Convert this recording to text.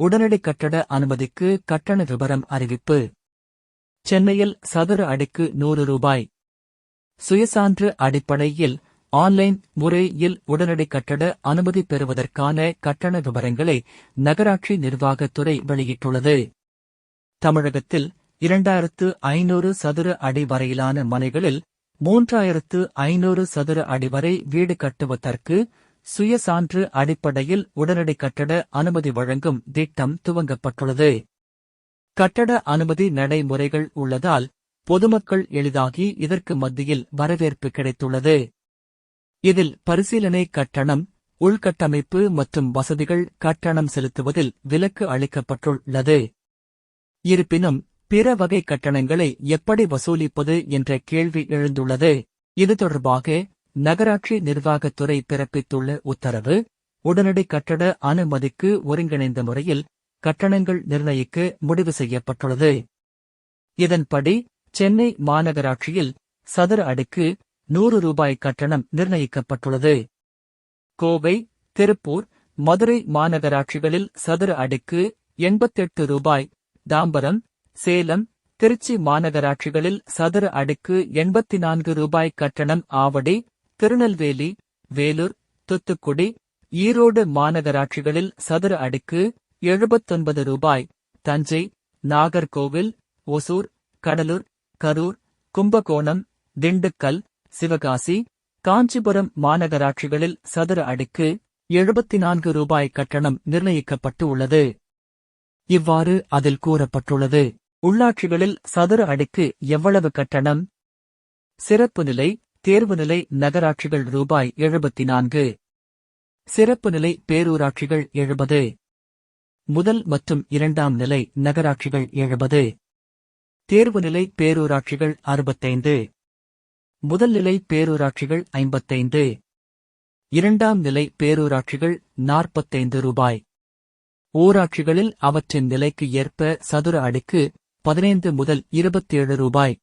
உடனடி கட்டட அனுமதிக்கு கட்டண விபரம் அறிவிப்பு. சென்னையில் சதுர அடிக்கு நூறு ரூபாய். சுயசான்று அடிப்படையில் ஆன்லைன் முறையில் உடனடி கட்டட அனுமதி பெறுவதற்கான கட்டண விவரங்களை நகராட்சி நிர்வாகத்துறை வெளியிட்டுள்ளது. தமிழகத்தில் இரண்டாயிரத்து ஐநூறு சதுர அடி வரையிலான மனைகளில் மூன்றாயிரத்து ஐநூறு சதுர அடி வரை வீடு கட்டுவதற்கு சுய சான்று அடிப்படையில் உடனடி கட்டட அனுமதி வழங்கும் திட்டம் துவங்கப்பட்டுள்ளது. கட்டட அனுமதி நடைமுறைகள் உள்ளதால் பொதுமக்கள் எளிதாகி இதற்கு மத்தியில் வரவேற்பு கிடைத்துள்ளது. இதில் பரிசீலனை கட்டணம் உள்கட்டமைப்பு மற்றும் வசதிகள் கட்டணம் செலுத்துவதில் விலக்கு அளிக்கப்பட்டுள்ளது. இருப்பினும் பிற வகை கட்டணங்களை எப்படி வசூலிப்பது என்ற கேள்வி எழுந்துள்ளது. இது தொடர்பாக நகராட்சி நிர்வாகத்துறை பிறப்பித்துள்ள உத்தரவு உடனடி கட்டட அனுமதிக்கு ஒருங்கிணைந்த முறையில் கட்டணங்கள் நிர்ணயிக்க முடிவு செய்யப்பட்டுள்ளது. இதன்படி சென்னை மாநகராட்சியில் சதுர அடிக்கு நூறு ரூபாய் கட்டணம் நிர்ணயிக்கப்பட்டுள்ளது. கோவை திருப்பூர் மதுரை மாநகராட்சிகளில் சதுர அடிக்கு எண்பத்தெட்டு ரூபாய் தாம்பரம் சேலம் திருச்சி மாநகராட்சிகளில் சதுர அடிக்கு எண்பத்தி நான்கு ரூபாய் கட்டணம் ஆவடி திருநெல்வேலி வேலூர் தூத்துக்குடி ஈரோடு மாநகராட்சிகளில் சதுர அடிக்கு எழுபத்தொன்பது ரூபாய் தஞ்சை நாகர்கோவில் ஒசூர் கடலூர் கரூர் கும்பகோணம் திண்டுக்கல் சிவகாசி காஞ்சிபுரம் மாநகராட்சிகளில் சதுர அடிக்கு எழுபத்தி நான்கு ரூபாய் கட்டணம் நிர்ணயிக்கப்பட்டு உள்ளது. இவ்வாறு அதில் கூறப்பட்டுள்ளது. உள்ளாட்சிகளில் சதுர அடிக்கு எவ்வளவு கட்டணம்? சிறப்பு நிலை தேர்வு நிலை நகராட்சிகள் ரூபாய் எழுபத்தி நான்கு சிறப்பு நிலை பேரூராட்சிகள் எழுபது. முதல் மற்றும் இரண்டாம் நிலை நகராட்சிகள் எழுபது. தேர்வு நிலை பேரூராட்சிகள் அறுபத்தைந்து. முதல் நிலை பேரூராட்சிகள் ஐம்பத்தைந்து. இரண்டாம் நிலை பேரூராட்சிகள் நாற்பத்தைந்து ரூபாய். ஊராட்சிகளில் அவற்றின் நிலைக்கு ஏற்ப சதுர அடிக்கு பதினைந்து முதல் இருபத்தேழு ரூபாய்.